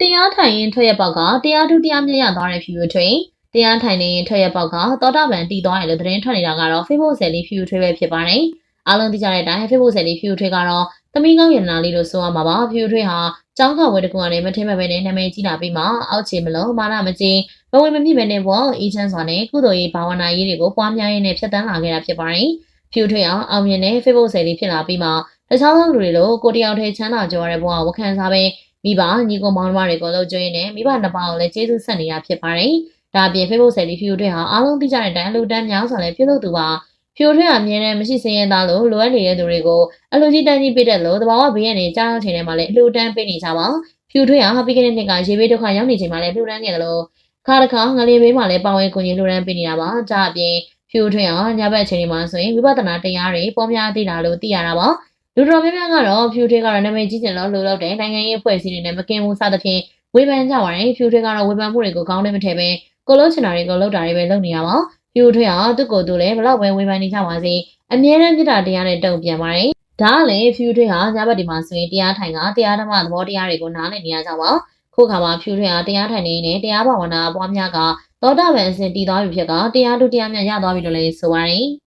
တရားထိုင်ရင်ထွက်ရပေါက်ကတရားထုတရားမြတ်ရသွားတဲ့ဖြူဖြူထွေတရားထိုင်နေရင်ထွက်ရပေါက်ကသောတာပန်တည်သွားတယ်လို့သတင်းထွက်နေတာကတော့ Facebook ဆယ်လေးဖြူဖြူထွေပဲဖြစ်ပါတယ်အားလုံးသိကြတဲ့အတိုင်း Facebook ဆယ်လေးဖြူဖြူထွေကတော့သမီးကောင်းရတနာလေးလို့ဆိုရမှာပါဖြူဖြူထွေဟာကျောင်းကဝဲတကူကနေမထင်မဲ့ပဲနဲ့နာမည်ကြီးလာပြီးမှအောက်ခြေမလုံးမာနမကြီးဘဝမမြင့်ပဲနဲ့ပေါ့အေးချမ်းစွာနဲ့ကုသိုလ်ရေးဘာဝနာရေးတွေကိုပွားများရင်းနဲ့ဖြတ်တန်းလာခဲ့တာဖြစ်ပါတယ်ဖြူထွေအောင်အောင်မြင်တဲ့ Facebook ဆယ်လေးဖြစ်လာပြီးမှတခြားသောလူတွေလိုကိုတယောက်တည်းချမ်းသာကြွားတဲ့ဘဝကိုဝခံစားပဲ မိဘညီကောင်မောင်နှမတွေကိုလှုပ်ကြွေးနေမိဘနှစ်ပါးကိုလည်းကျေးဇူးဆက်နေတာဖြစ်ပါတယ်။ဒါအပြင် Facebook ဆယ်လီဖြူတွေဟာအားလုံးသိကြတဲ့အတိုင်းအလူတန်းများစွာလည်းပြုလုပ်သူပါ။ဖြူတွေကအမြဲတမ်းမရှိစင်းရဲသားလို့လိုအပ်နေတဲ့သူတွေကိုအလူကြီးတန်းကြီးပေးတဲ့လို့တဘာဝဘေးရနေကြားရောက်ချိန်ထဲမှာလည်းအလူတန်းပေးနေကြပါ။ဖြူတွေဟာပြီးခဲ့တဲ့နှစ်ကရေဘေးဒုက္ခရောက်နေချိန်မှာလည်းလှူဒန်းခဲ့တယ်လို့ခါတစ်ခါငလေးဘေးမှာလည်းပါဝင်ကူညီလှူဒန်းပေးနေတာပါ။ဒါအပြင်ဖြူတွေဟာညဘက်ချိန်တွေမှာဆိုရင်ဝိပဿနာတရားတွေပေါ်များသေးတာလို့သိရတာပါ။ လူတော်များများကတော့ဖြူထွေးကတော့နာမည်ကြီးကျင်လို့လှုပ်လှုပ်တယ်နိုင်ငံရေးအဖွဲ့အစည်းတွေနဲ့မကင်ဘူးစသဖြင့်ဝေဖန်ကြပါတယ်ဖြူထွေးကတော့ဝေဖန်မှုတွေကိုကောင်းတယ်မထည့်ပဲကိုလုံးချင်တာတွေကိုလုပ်တာတွေပဲလုပ်နေရပါဖြူထွေးကသူ့ကိုယ်သူလည်းဘလောက်ပဲဝေဖန်နေကြပါစေအမြဲတမ်းပြတာတရားနဲ့တုံ့ပြန်ပါတယ်ဒါကလည်းဖြူထွေးဟာညဘက်ဒီမှာဆိုရင်တရားထိုင်ကတရားဓမ္မသဘောတရားတွေကိုနားလည်နေရကြပါခုခါမှာဖြူထွေးဟာတရားထိုင်နေနေတရားဘာဝနာပွားများကသောတာပန်အစဉ်တည်သွားပြီဖြစ်ကတရားတို့တရားမြတ်ရသွားပြီလို့လည်းဆိုပါတယ်